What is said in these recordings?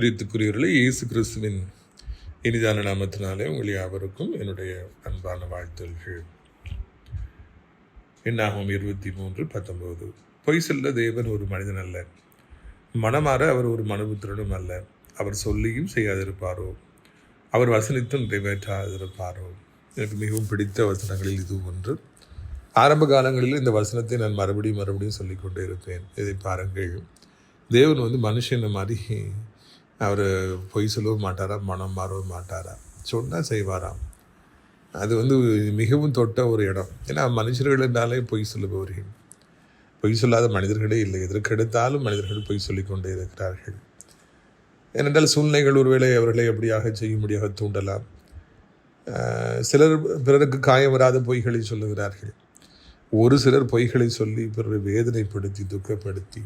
பிரித்துக்குரியவர்களே இயேசு கிறிஸ்துவின் இனிதான நாமத்தினாலே உங்கள் யாவருக்கும் என்னுடைய அன்பான வாழ்த்துகள். என்னாகும் இருபத்தி மூன்று பத்தொம்போது பொய் சொல்ல தேவன் ஒரு மனிதன் அல்ல. மனமாற அவர் ஒரு மனபுத்திரனும் அல்ல. அவர் சொல்லியும் செய்யாதிருப்பாரோ? அவர் வசனித்தும் நிறைவேற்றாதிருப்பாரோ? எனக்கு மிகவும் பிடித்த வசனங்களில் இது ஒன்று. ஆரம்ப காலங்களில் இந்த வசனத்தை நான் மறுபடியும் மறுபடியும் சொல்லிக்கொண்டே இருப்பேன். இதை பாருங்கள். தேவன் வந்து மனுஷனை மாதிரி அவர் பொய் சொல்லவும் மாட்டாரா மனம் மாறவும் மாட்டாரா? சொன்னால் செய்வாராம். அது வந்து மிகவும் தொட்ட ஒரு இடம். ஏன்னா மனுஷர்கள் என்றாலே பொய் சொல்லுபவர்கள். பொய் சொல்லாத மனிதர்களே இல்லை. எதற்கெடுத்தாலும் மனிதர்கள் பொய் சொல்லிக் கொண்டே இருக்கிறார்கள். ஏனென்றால் சூழ்நிலைகள் ஒருவேளை அவர்களை எப்படியாக செய்யும்படியாக தூண்டலாம். சிலர் பிறருக்கு காயம் வராத பொய்களை சொல்லுகிறார்கள். ஒரு சிலர் பொய்களை சொல்லி பிறரை வேதனைப்படுத்தி துக்கப்படுத்தி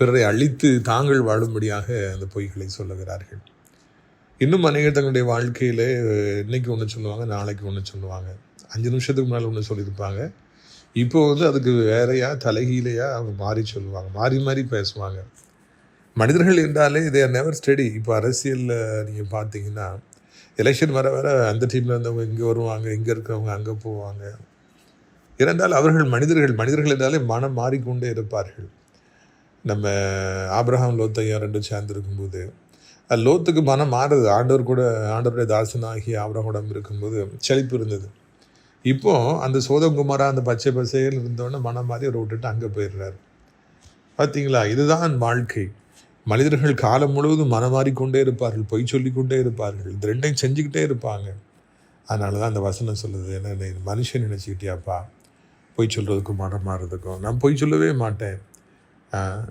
பிறரை அழித்து தாங்கள் வாழும்படியாக அந்த பொய்களை சொல்லுகிறார்கள். இன்னும் அநேகர் தங்களுடைய வாழ்க்கையில் இன்னைக்கு ஒன்று சொல்லுவாங்க நாளைக்கு ஒன்று சொல்லுவாங்க. அஞ்சு நிமிஷத்துக்கு முன்னால் ஒன்று சொல்லியிருப்பாங்க. இப்போ வந்து அதுக்கு வேறையா தலைகீழையா அவங்க மாறி சொல்லுவாங்க. மாறி மாறி பேசுவாங்க. மனிதர்கள் என்றாலே இதே நெவர் ஸ்டடி இப்போ அரசியலில் நீங்கள் பார்த்தீங்கன்னா எலெக்ஷன் வர வர அந்த டீமில் இருந்தவங்க இங்கே வருவாங்க இங்கே இருக்கிறவங்க அங்கே போவாங்க. இருந்தால் அவர்கள் மனிதர்கள் மனிதர்கள் என்றாலே மனம் மாறிக்கொண்டே இருப்பார்கள். நம்ம ஆப்ரஹாம் லோத்தையும் ரெண்டும் சேர்ந்து இருக்கும்போது லோத்துக்கு மனம் மாறுது. ஆண்டவர் கூட ஆண்டவருடைய தாசனாகி ஆபிரகோடம் இருக்கும்போது செழிப்பு இருந்தது. இப்போ அந்த சோதங்குமாரா அந்த பச்சை பசையில் இருந்தோடனே மனம் மாறி அவர் விட்டுட்டு அங்கே போயிடுறாரு. பார்த்தீங்களா இதுதான் வாழ்க்கை. மனிதர்கள் காலம் முழுவதும் மனம் மாறிக்கொண்டே இருப்பார்கள் பொய் சொல்லிக்கொண்டே இருப்பார்கள். இது ரெண்டையும் செஞ்சுக்கிட்டே இருப்பாங்க. அதனால தான் அந்த வசனம் சொல்லுது என்ன மனுஷன் நினச்சிக்கிட்டியாப்பா? பொய் சொல்கிறதுக்கும் மனம் மாறுறதுக்கும். நான் பொய் சொல்லவே மாட்டேன்.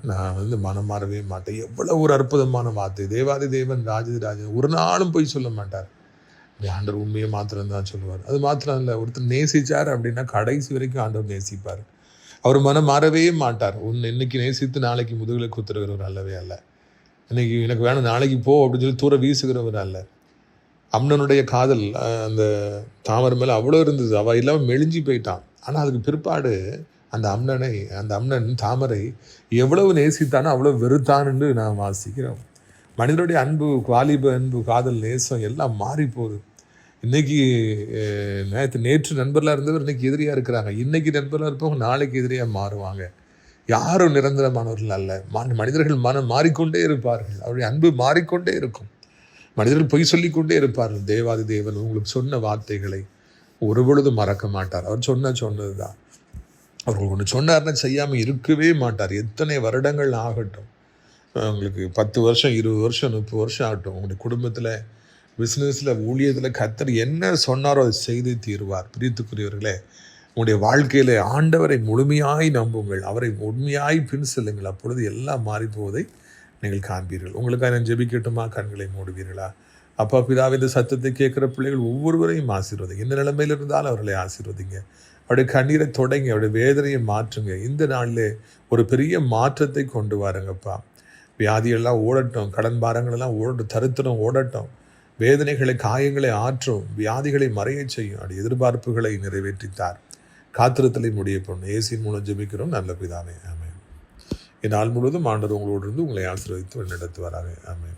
நான் வந்து மனம் மாறவே மாட்டேன். எவ்வளோ ஒரு அற்புதமான வார்த்தை. தேவாதி தேவன் ராஜதி ராஜன் ஒரு நாளும் போய் சொல்ல மாட்டார். ஆண்டவர் உண்மையை மாத்திரம் தான் சொல்லுவார். அது மாத்திரம் இல்லை ஒருத்தர் நேசிச்சார் அப்படின்னா கடைசி வரைக்கும் ஆண்டவர் நேசிப்பார். அவர் மனம் மாறவே மாட்டார். உன் இன்னைக்கு நேசித்து நாளைக்கு முதுகில் குத்துறவர் அல்லவே அல்ல. இன்னைக்கு எனக்கு வேணும் நாளைக்கு போ அப்படின்னு சொல்லி தூர வீசுகிறவர் அல்ல. அம்னனுடைய காதல் அந்த தாமரை மேலே அவ்வளோ இருந்தது. அவள் இல்லாமல் மெலிஞ்சு போயிட்டான். ஆனால் அதுக்கு பிற்பாடு அந்த அம்னனை அந்த அம்னன் தாமரை எவ்வளவு நேசித்தானோ அவ்வளோ வெறுத்தான்னு நான் வாசிக்கிறோம். மனிதனுடைய அன்பு வாலிப அன்பு காதல் நேசம் எல்லாம் மாறி போகுது இன்னைக்கு நேற்று நேற்று நண்பர்களாக இருந்தவர் இன்னைக்கு எதிரியாக இருக்கிறாங்க. இன்னைக்கு நண்பர்களாக இருப்பவங்க நாளைக்கு எதிரியாக மாறுவாங்க. யாரும் நிரந்தரமானவர்கள் அல்ல. மனிதர்கள் மனம் மாறிக்கொண்டே இருப்பார்கள். அவருடைய அன்பு மாறிக்கொண்டே இருக்கும். மனிதர்கள் பொய் சொல்லிக்கொண்டே இருப்பார்கள். தேவாதி தேவன் உங்களுக்கு சொன்ன வார்த்தைகளை ஒருபொழுதும் மறக்க மாட்டார். அவர் சொன்ன சொன்னது தான் அவர் ஒன்று சொன்னார்னா செய்யாமல் இருக்கவே மாட்டார். எத்தனை வருடங்கள் ஆகட்டும். உங்களுக்கு பத்து வருஷம் இருபது வருஷம் முப்பது வருஷம் ஆகட்டும். உங்களுடைய குடும்பத்தில் பிஸ்னஸில் ஊழியத்தில் கத்தர் என்ன சொன்னாரோ அதை செய்து தீர்வார். பிரித்துக்குரியவர்களே உங்களுடைய வாழ்க்கையில் ஆண்டவரை முழுமையாய் நம்புங்கள். அவரை உண்மையாய் பின் செல்லுங்கள். அப்பொழுது எல்லாம் மாறிப்போவதை நீங்கள் காண்பீர்கள். உங்களுக்காக நான் ஜெபிக்கட்டுமா? கண்களை மூடுவீர்களா? அப்பா பிதாவின் சத்தத்தை கேட்குற பிள்ளைகள் ஒவ்வொருவரையும் ஆசீர்வதிங்க. எந்த நிலைமையில் இருந்தாலும் அவர்களை ஆசீர்வதிங்க. அவருடைய கண்ணீரை தொடங்கி அவருடைய வேதனையை மாற்றுங்க. இந்த நாளில் ஒரு பெரிய மாற்றத்தை கொண்டு வாருங்கப்பா. வியாதியெல்லாம் ஓடட்டும் கடன் பாரங்களெல்லாம் ஓடட்டும் தரித்திரம் ஓடட்டும். வேதனைகளை காயங்களை ஆற்றும் வியாதிகளை மறையச் செய்யும். அப்படி எதிர்பார்ப்புகளை நிறைவேற்றித்தார். காத்திரத்தலை முடிய பண்ணும் ஏசியின் மூலம் ஜெபிக்கிறோம். நல்ல பிதாவே. ஆமென். இந்நாள் முழுவதும் ஆண்டவர் உங்களோடு இருந்து உங்களை ஆசீர்வதித்து நடத்துவாராக ஆமே